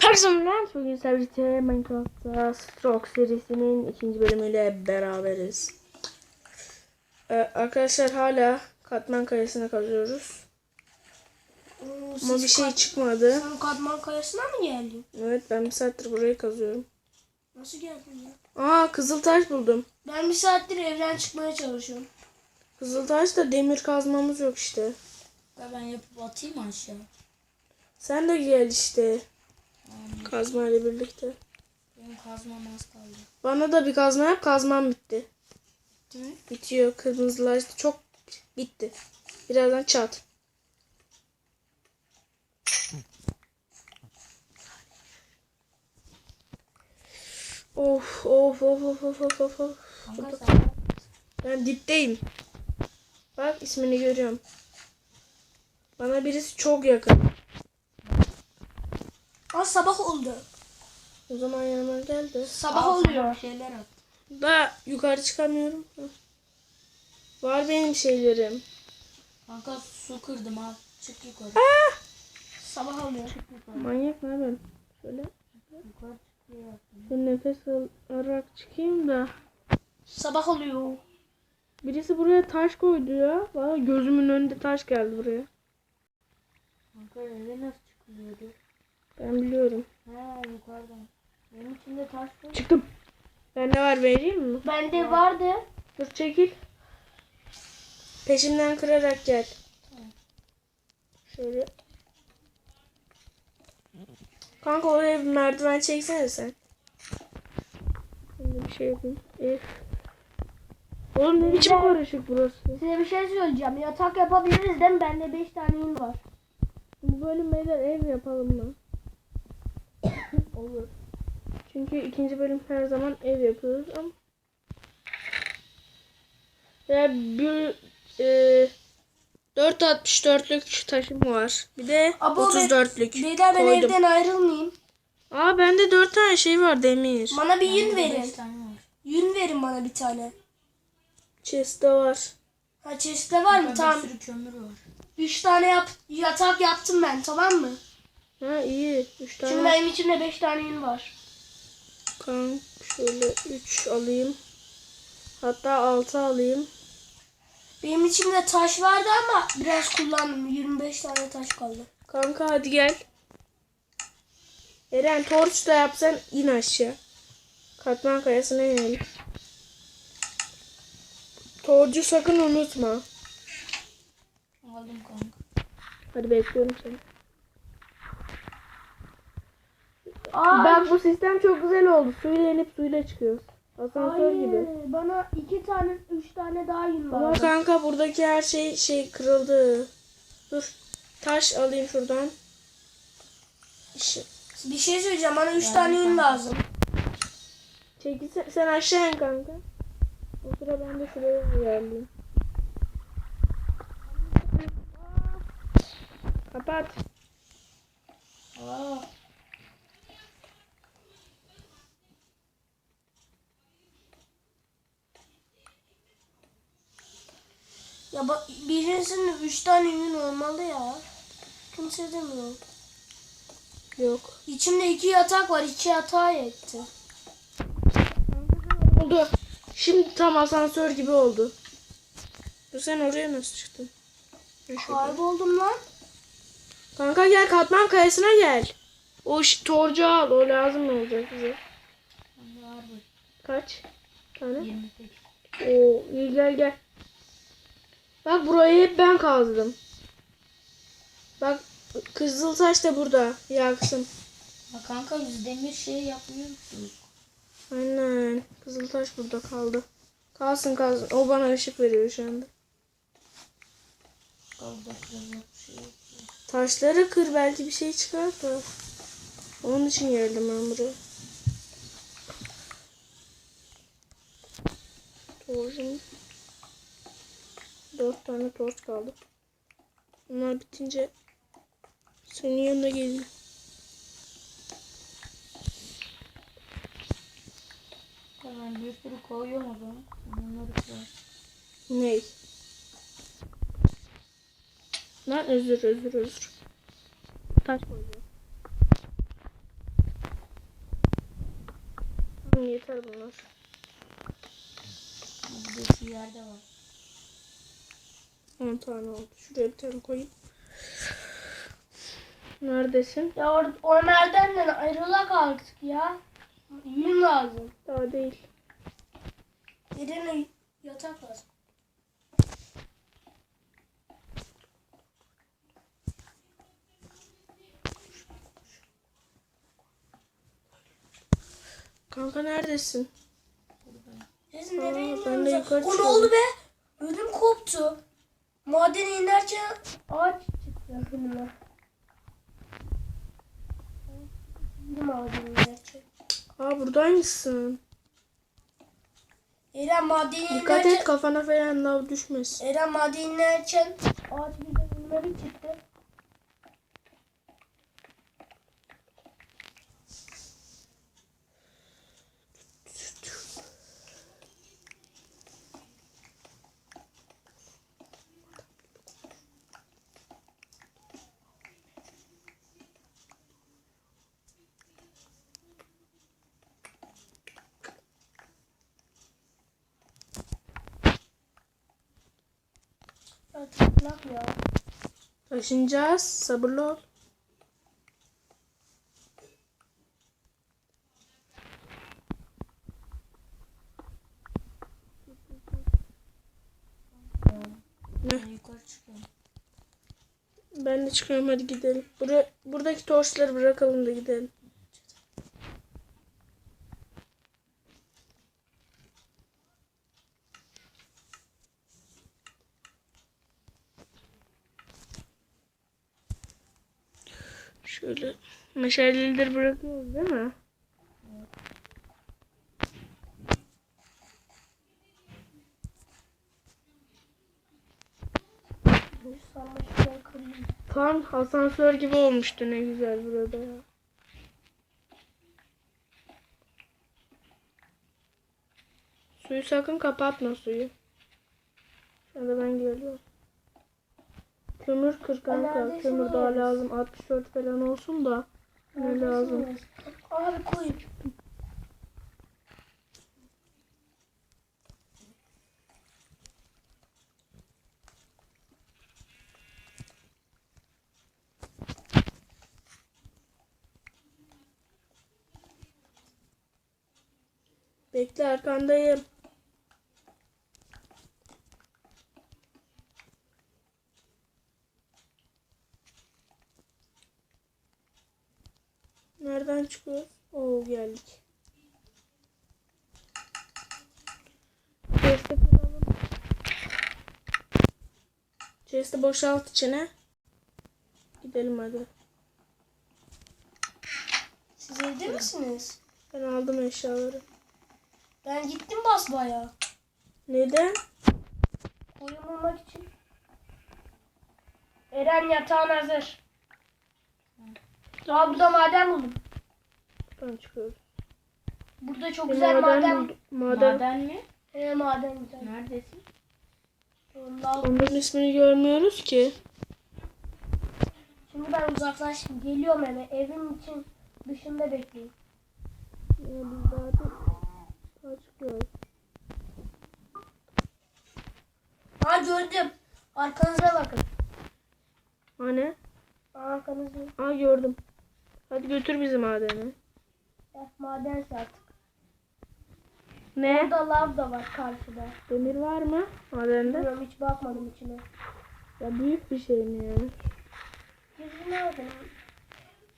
Herkese merhaba. Bugün Servite Minecraft'ta Stroke serisinin ikinci bölümüyle beraberiz. Ee, arkadaşlar hala katman kayasına kazıyoruz. Ama bir şey çıkmadı. Sen Katman Kayası'na mı geldin? Evet ben bir saattir burayı kazıyorum. Nasıl geldin ya? Aa kızıltaş buldum. Ben bir saattir evden çıkmaya çalışıyorum. Kızıltaş da demir kazmamız yok işte. Ya ben yapıp atayım aşağı? Sen de gel işte. Kazma ile birlikte. Benim kazmam az kaldı. Bana da bir kazma yap kazmam bitti. Değil mi? Bitiyor. Kırmızılaştı. Çok bitti. Birazdan çat. Of of of of of of of of. Ben dipteyim. Bak ismini görüyorum. Bana birisi çok yakın. Aa sabah oldu. O zaman yanıma geldi. Sabah Al oluyor. şeyler at. Da yukarı çıkamıyorum. Var benim şeylerim. Kanka su kırdım al. Çık yukarı. Sabah oluyor. Manyak ne ben? Şöyle. Yukarı çıkıyor. Bir nefes alarak çıkayım da. Sabah oluyor. Birisi buraya taş koydu ya. Valla gözümün önünde taş geldi buraya. Kanka eve nasıl çıkılıyordu? Ben biliyorum. Ha yukarıdan. Benim içinde taş var. Çıktım. Bende var vereyim mi? Bende vardı. Dur çekil. Peşimden kırarak gel. Şöyle. Kanka oraya bir merdiven çeksene sen. Şimdi bir şey yapayım. Eh. Oğlum ne biçim karışık burası. Size bir şey söyleyeceğim. Yatak yapabiliriz değil mi? Bende 5 tane yün var. Bu bölüm beyler ev yapalım mı? Olur. Çünkü ikinci bölüm her zaman ev yapıyoruz ama. Ya bir e, 4.64'lük taşım var. Bir de be- 34'lük Beyler ben koydum. evden ayrılmayayım. Aa bende 4 tane şey var demir. Bana bir yün verin. Yün verin bana bir tane. Chest'te var. Ha çeşitli var mı? Tamam. bir sürü kömür var. 3 tane yap yatak yaptım ben tamam mı? Ha iyi. 3 tane. Şimdi benim içimde 5 tane yün var. Kanka şöyle 3 alayım. Hatta 6 alayım. Benim içimde taş vardı ama biraz kullandım. 25 tane taş kaldı. Kanka hadi gel. Eren torç da yapsan in aşağı. Katman kayasına inelim. Torcu sakın unutma. Aldım kanka. Hadi bekliyorum seni. Aa, Bak bu sistem çok güzel oldu. Suyla inip suyla çıkıyoruz. Asansör hayır. gibi. Bana 2 tane 3 tane daha yün Ama var. kanka buradaki her şey şey kırıldı. Dur. Taş alayım şuradan. İşte. Bir şey söyleyeceğim. Bana 3 tane yün lazım. Çekil sen, sen aşağı in kanka. O sıra ben de şuraya ayarlayayım. Kapat. Aa. Ya bak birincisinde 3 tane yün olmalı ya. Kimse demiyor. Yok. İçimde 2 yatak var. 2 yatağa yetti. Oldu. Şimdi tam asansör gibi oldu. Sen oraya nasıl çıktın? Ha, şurada. Kayboldum lan. Kanka gel katman kayasına gel. O torcu al. O lazım olacak bize. Bende var bu. Kaç tane? 28. Oo iyi gel gel. Bak burayı hep ben kazdım. Bak Kızıltaş da burada. Yaksın. Ha kanka biz demir şey yapmıyor musunuz? Aynen. Kızıltaş burada kaldı. Kalsın kalsın. O bana ışık veriyor şu anda. Şey. Taşları kır belki bir şey çıkar da. Onun için geldim ben buraya. Torcum. Dört tane torç kaldı. Bunlar bitince senin yanına geleceğim. Tamam bir sürü koyuyorum o zaman. Bunları koy. Ney? Lan özür özür özür. Taş koyuyorum. Yeter bunlar. Bir yerde var. 10 tane oldu. Şuraya bir tane koyayım. Neredesin? Ya or o merdivenden ayrılak artık ya. Yün lazım. Daha değil. Yerine yatak lazım. Kanka neredesin? Aa, nereye ben de yukarı O ne çıkıyorum. oldu be? Ödüm koptu. Madene inerken ağaç çıktı önüme. Bir madene inerken. Aa buradaymışsın. Eren madene Dikkat et inerken, kafana falan lav düşmesin. Eren madene inerken ağaç birden önüme bir çıktı. Bırak ya. Taşınacağız. Sabırlı ol. Ben yukarı çıkıyorum. Ben de çıkıyorum hadi gidelim. Bura, buradaki torçları bırakalım da gidelim. Şöyle meşaleleri bırakıyoruz değil mi? Tam asansör gibi olmuştu ne güzel burada ya. Suyu sakın kapatma suyu. Şu anda ben geliyorum. Kömür kır kanka. Neredesiniz? Kömür daha lazım. 64 falan olsun da. Ne lazım? Abi koy. Bekle arkandayım. Nereden çıkıyor? Oo geldik. Chest'i kıralım. Chest'i boşalt içine. Gidelim hadi. Siz evde misiniz? Ben aldım eşyaları. Ben gittim basbaya. Neden? Bulmak için. Eren yatağın hazır. Aa burada maden buldum. Buradan çıkıyoruz. Burada çok Bir güzel maden. buldum. Maden. Maden mi? Ee, maden güzel. Neredesin? Onların ismini görmüyoruz ki. Şimdi ben uzaklaştım. Geliyorum eve. Evin için dışında bekleyin. Ya biz zaten daha çıkıyoruz. Aa gördüm. Arkanıza bakın. Hani? Aa, Arkanızda. Aa gördüm. Hadi götür bizi madene. Ya, madense artık. Ne? Burada lav da var karşıda. Demir var mı madende? Bilmiyorum hiç bakmadım içine. Ya büyük bir şey mi ya? Gizli nerede?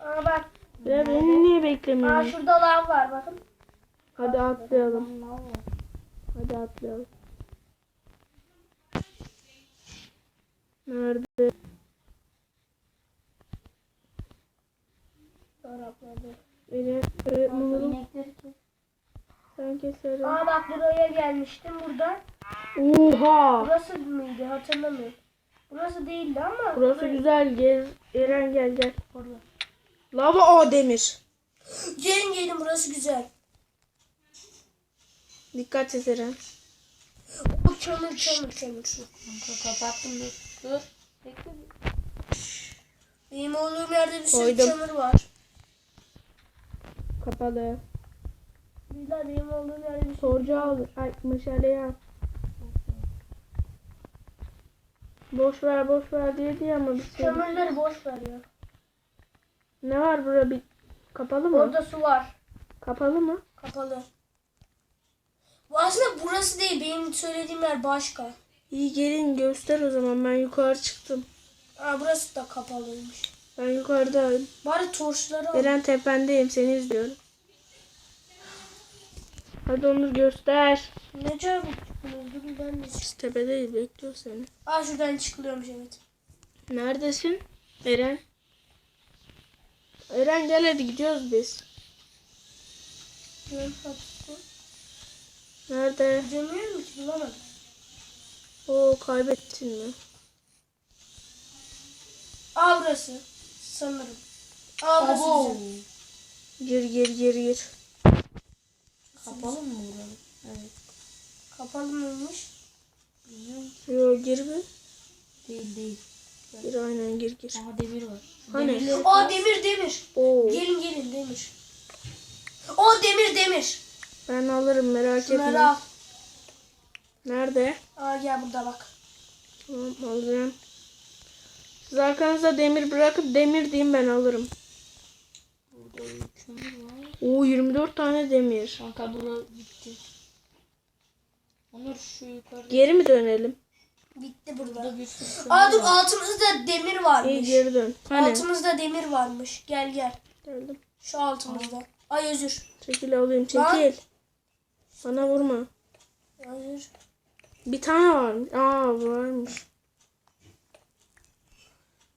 Aa bak. Ya beni niye Aa beklemiyorsun? şurada lav var bakın. Hadi atlayalım. Hadi atlayalım. Nerede? Çoraplarda. Beni öğretmenim sen keserim. Aa bak buraya gelmiştim burada. Oha! Burası mıydı hatırlamıyorum. Burası değildi ama. Burası burayı- güzel. Gel. Eren gel gel. Orada. Lava o demir. Gelin gelin burası güzel. Dikkat et Eren. Kömür kömür kömür. Kanka kapattım dur. Dur. Bekle. Benim olduğum yerde bir sürü Koydum. kömür var. Kapalı. Beyler benim olduğum yerde bir şey. Torcu al. Ay meşaleyi al. Boş ver boş ver diye diye ama bir şey. Kömürleri boş ver ya. Ne var burada bir kapalı mı? Orada su var. Kapalı mı? Kapalı. Bu aslında burası değil. Benim söylediğim yer başka. İyi gelin göster o zaman ben yukarı çıktım. Aa burası da kapalıymış. Ben yukarıdayım. Bari torçları al. Eren tependeyim seni izliyorum. Hadi onu göster. Ne çabuk çıktınız? Durun ben de Biz tepedeyiz bekliyor seni. Aa şuradan çıkılıyormuş evet. Neredesin? Eren. Eren gel hadi gidiyoruz biz. Nerede? Gidemiyorum ki bulamadım. Oo kaybettin mi? Aa burası. Sanırım. Aa Abo. Gir gir gir gir. Kapalı mı burası? Evet. Kapalı mıymış? Bilmiyorum. Yo gir bir. Değil değil. Gir aynen gir gir. Aha demir var. Hani? Demirleri Aa demir demir. Oo Gelin gelin demir. O demir demir. ben alırım merak Şunları etme. al. Nerede? Aa gel burada bak. Tamam alacağım. Siz arkanıza demir bırakıp demir diyeyim ben alırım. Burada kömür var. Oo 24 tane demir. Kanka bura bitti. Onur şu yukarı. Geri mi dönelim? Bitti burada. Burada bir sürü kömür Aa dur var. altımızda demir İyi varmış. geri dön. Hani? Altımızda demir varmış. Gel gel. Geldim. Şu altımızda. Ay özür. Çekil alayım Lan. çekil. Bana vurma. Özür. Bir tane varmış. Aa varmış.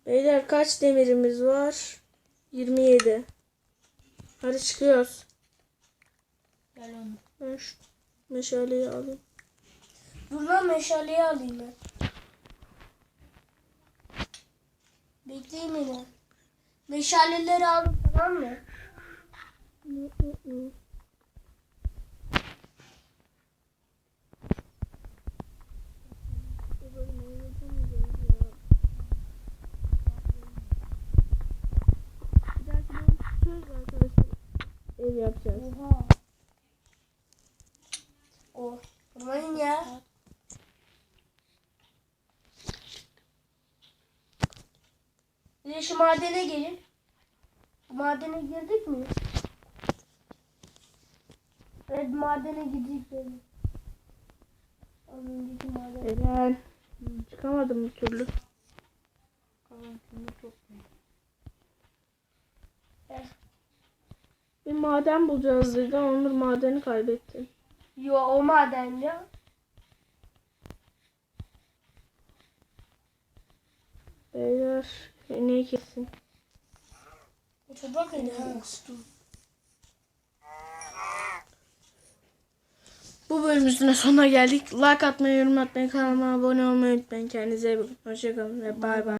Beyler kaç demirimiz var? 27. Hadi çıkıyoruz. Gel Onur. Ben şu meşaleyi alayım. Dur lan meşaleyi alayım ben. Bekleyin beni. Meşaleleri aldım tamam mı? Bir dahaki bölüm söz arkadaşlar. Ev yapacağız. Oha. O. Vurmayın ya. Bir de şu madene gelin. Madene girdik mi? Evet madene gidecek benim. Az önceki maden. Eren. Çıkamadım bir türlü. Kalan kömür toplayın. Bir maden bulacağız dedi. Onur madeni kaybetti. Yo o maden ya. Beyler ne kesin. Bakın ha. Bu bölümümüzün de sonuna geldik. Like atmayı, yorum atmayı, kanalıma abone olmayı unutmayın. Kendinize iyi bakın. Hoşçakalın ve bay bay.